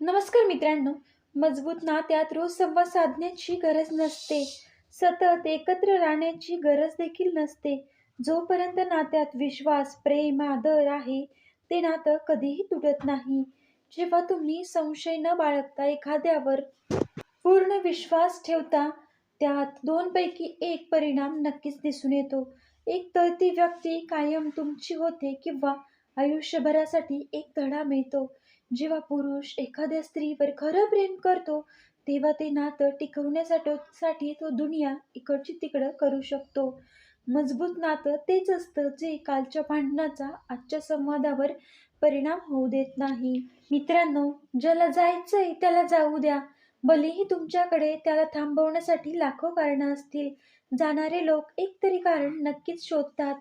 नमस्कार मित्रांनो मजबूत नात्यात रोज संवाद साधण्याची गरज नसते. सतत एकत्र राहण्याची गरज देखील नसते. जोपर्यंत नात्यात विश्वास प्रेम आदर आहे ते नातं कधीही तुटत नाही. जेव्हा तुम्ही संशय न बाळगता एखाद्यावर पूर्ण विश्वास ठेवता त्यात दोनपैकी एक परिणाम नक्कीच दिसून येतो. एक तर ती व्यक्ती कायम तुमची होते किंवा आयुष्यभरासाठी एक धडा मिळतो. जेव्हा पुरुष एखाद्या स्त्रीवर खरं प्रेम करतो तेव्हा ते नातं टिकवण्यासाठी तो दुनिया इकडची तिकडं करू शकतो. मजबूत नातं तेच असतं जे कालच्या भांडणाचा आजच्या संवादावर परिणाम होऊ देत नाही. मित्रांनो ज्याला जायचंय त्याला जाऊ द्या. भलेही तुमच्याकडे त्याला थांबवण्यासाठी लाखो कारणं असतील. जाणारे लोक एक तरी कारण नक्कीच शोधतात.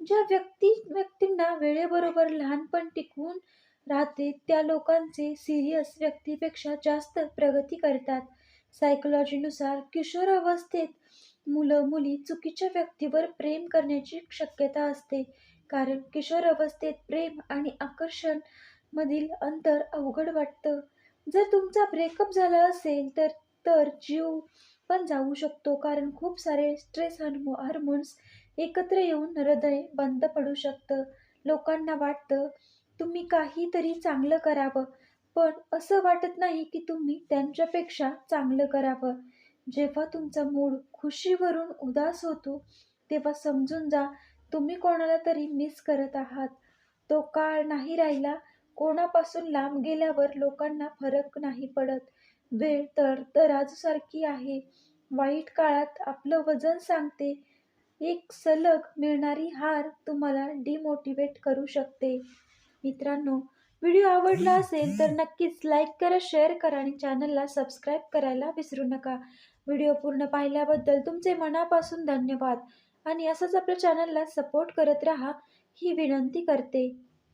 ज्या व्यक्ती व्यक्तींना वेळेबरोबर लहानपण टिकवून राहते त्या लोकांचे सिरियस व्यक्तीपेक्षा जास्त प्रगती करतात. सायकोलॉजीनुसार किशोरावस्थेत मुलं मुली चुकीच्या व्यक्तीवर प्रेम करण्याची शक्यता असते. कारण किशोरावस्थेत प्रेम आणि आकर्षण मधील अंतर अवघड वाटतं. जर तुमचा ब्रेकअप झाला असेल तर तर जीव पण जाऊ शकतो. कारण खूप सारे स्ट्रेस हार्मो हार्मोन्स एकत्र येऊन हृदय बंद पडू शकतं. लोकांना वाटतं तुम्ही काहीतरी चांगलं करावं. पण असं वाटत नाही की तुम्ही त्यांच्यापेक्षा चांगलं करावं. जेव्हा तुमचा मूड खुशीवरून उदास होतो तेव्हा समजून जा तुम्ही कोणाला तरी मिस करत आहात. तो काळ नाही राहिला. कोणापासून लांब गेल्यावर लोकांना फरक नाही पडत. वेळ तर तराजूसारखी आहे. वाईट काळात आपलं वजन सांगते. एक सलग मिळणारी हार तुम्हाला डिमोटिवेट करू शकते. मित्रांनो व्हिडिओ आवडला असेल तर नक्कीच लाईक करा शेअर करा आणि चॅनलला सबस्क्राईब करायला विसरू नका. व्हिडिओ पूर्ण पाहिल्याबद्दल तुमचे मनापासून धन्यवाद. आणि असंच आपल्या चॅनलला सपोर्ट करत राहा ही विनंती करते.